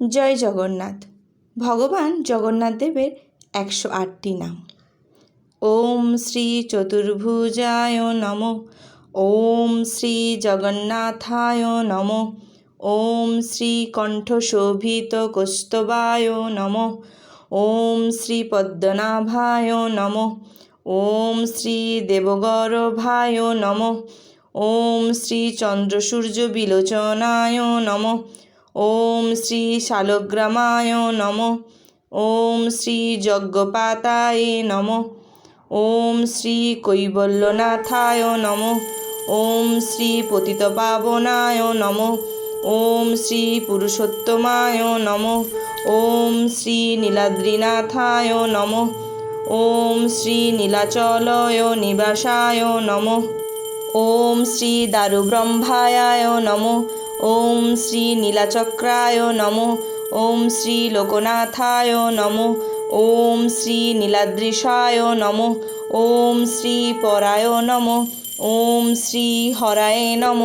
জয় জগন্নাথ। ভগবান জগন্নাথ দেবের একশো আটটি নাম। ওম শ্রী চতুর্ভুজায় নম। ওম শ্রী জগন্নাথায় নম। ওম শ্রী কণ্ঠশোভিত কৌস্তবায় নম। ওম শ্রী পদ্মনাভায় নম। ওম শ্রী দেবগর্ভায় নম। ওম শ্রী চন্দ্রসূর্য বিলোচনায় নম। ওম শ্রী শালগ্রামায় নম। ওম শ্রী যজ্ঞপাতায় নম। ওম শ্রী কৈবল্যনাথায় নম। ওম শ্রী পতিতপাবনায় নম। ওম শ্রী পুরুষোত্তমায় নম। ওম শ্রী নীলাদ্রিনাথায় নম। ওম শ্রী নীলাচলয় নিবাসায় নম। ওম শ্রী দারুব্রহ্মায় নম। ওম শ্রী নীলাচক্রায় নম ওম শ্রী লোকনাথায় নম ওম শ্রী নীলাদ্রিষায় নম ওম শ্রী পরায় নম ওম শ্রী হরায় নম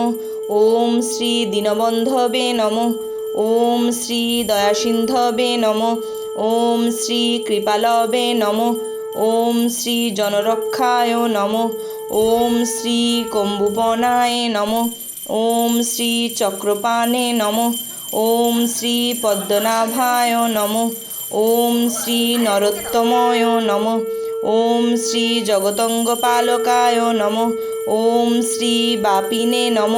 ওম শ্রী দীনবন্ধবে নম ওম শ্রী দয়াসিন্ধবে নম ওম শ্রী কৃপালবে নম ওম শ্রী জনরক্ষায় নম ওম শ্রী কম্বুবনায় নম ওম শ্রী চক্রপাণে নম ওম শ্রী পদ্মনাভায় নম ওম শ্রী নরোত্তময় নম ওম শ্রী জগতঙ্গপালকায় নম ওম শ্রী বাপিনে নম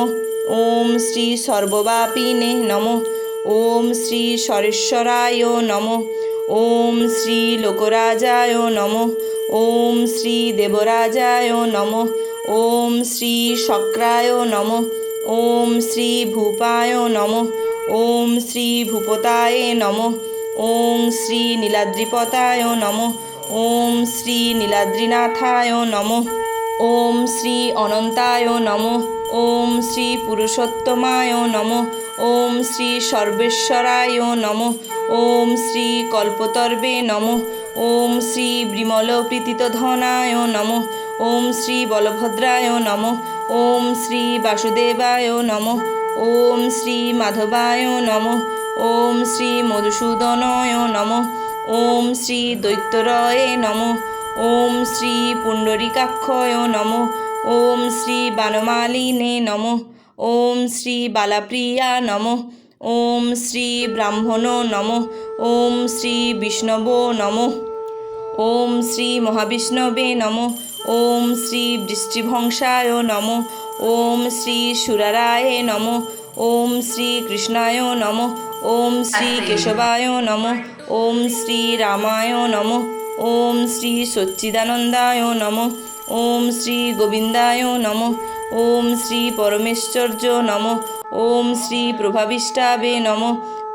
ওম শ্রী সর্ববাপিনে নম ওম শ্রী সরেশ্বরায় নম ওম শ্রী লোকরাজায় নম ওম শ্রী দেবরাজায় নম ওম শ্রী শক্রায় নম ওম শ্রী ভূপায় নম। ওম শ্রী ভূপতায় নম। ওম শ্রী নীলাদ্রিপতায় নম। ওম শ্রী নীলাদ্রিনাথায় নম। ওম শ্রী অনন্তায় নম। ওম শ্রী পুরুষোত্তমায় নম। ওম শ্রী সর্বেশ্বরায় নম। ওম শ্রী কল্পতর্বে নম। ওম শ্রী বিমল প্রীতিতধনায় নম। ওম শ্রী বলভদ্রায় নম ওম শ্রী বাসুদেবায় নম ওম শ্রী মাধবায় নম ওম শ্রী মধুসূদনয় নম ওম শ্রী দৈত্যরয়ে নম ওম শ্রী পুণ্ডরিকাক্ষয় নম ওম শ্রী বানমালিনে নম ওম শ্রী বালাপ্রিয়া নম ওম শ্রী ব্রাহ্মণ নম ওম শ্রী বিষ্ণব নম ওম শ্রী মহাবিষ্ণবে নম ওম শ্রী বৃষ্টিভংসায় নম ওম শ্রী সুরারায় নম ওম শ্রী কৃষ্ণায় নম ওম শ্রী কেশবায় নম ওম শ্রী রামায় নম ওম শ্রী সচ্চিদানন্দায় নম ওম শ্রী গোবিন্দায় নম ওম শ্রী পরমেশ্বর্য নম ওম শ্রী প্রভাবিষ্টাবে নম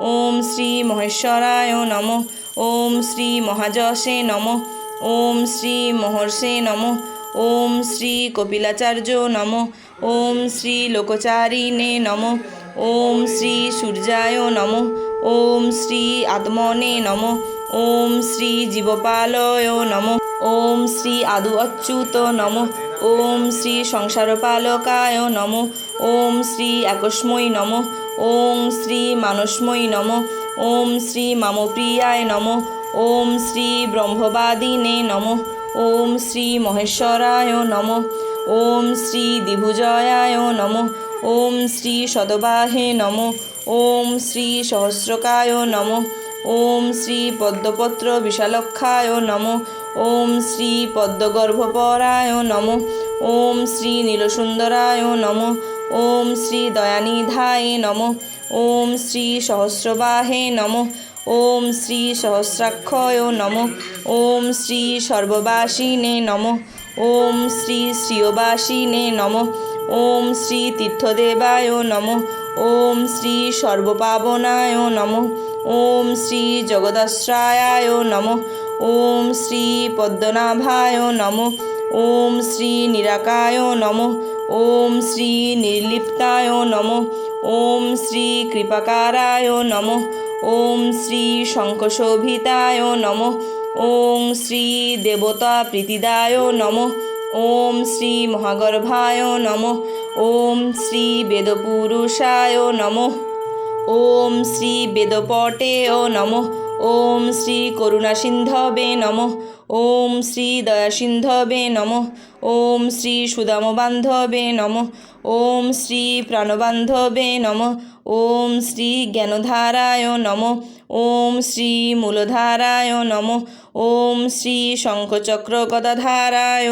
ওম শ্রী মহেশ্বরায় নম ওম শ্রী মহাযশে নম ওম শ্রী মহর্ষে নম ওম শ্রী কপিলাচার্য নম ওম শ্রী লোকচারিণে নম ওম শ্রী সূর্যায় নম ওম শ্রী আত্মনে নম ওম শ্রী জীবপালয় নম ওম শ্রী আদু অচ্যুত নম ওম শ্রী সংসারপালকায় নম ওম শ্রী একস্মৈ নম ওম শ্রী মানসময়ী নম ওম শ্রী মামপ্রিয়ায় নম ওম শ্রী ব্রহ্মবাদিনে নম ওম শ্রী মহেশ্বরায় নম ওম শ্রী দ্বিভুজয়ায় নম ওম শ্রী সদবাহে নম ওম শ্রী সহস্রকায় নম ওম শ্রী পদ্মপত্র বিশালক্ষায় নম ওম শ্রী পদ্মগর্ভপরায় নম ওম শ্রী নীলসুন্দরায় নম ওম শ্রী দয়ানিধায় নম ওম শ্রী সহস্রবাহে নম ওম শ্রী সহস্রাক্ষয় নম ওম শ্রী সর্ববাসিনে নম ওম শ্রী শ্রিয়বাসিনে নম ওম শ্রী তীর্থদেবায় নম ওম শ্রী সর্বপাবনায় নম ওম শ্রী জগদাশ্রায়ায় নম ওম শ্রী পদ্মনাভায় নম ওম শ্রী নিরাকায় নম ওম শ্রী নির্লিপ্তায় নম ওম শ্রী কৃপাকারায় নম ওম শ্রী শঙ্খশোভিতায় নম। ওম শ্রী দেবতা প্রীতিদায় নম। ওম শ্রী মহাগর্ভায় নম। ওম শ্রী বেদপুরুষায় নম। ওম শ্রী বেদপটে ও নমঃ। ওম শ্রী করুণাসিন্ধবে নমঃ। ওম শ্রী দয়াসিন্ধবে নমঃ। ওম শ্রী সুদামবান্ধবে নমঃ। ওম শ্রী প্রাণবান্ধবে নমঃ। ওম শ্রী জ্ঞানধারায় নমঃ। ওম শ্রী মূলধারায় নমঃ। ওম শ্রী শঙ্খচক্র গদাধারায়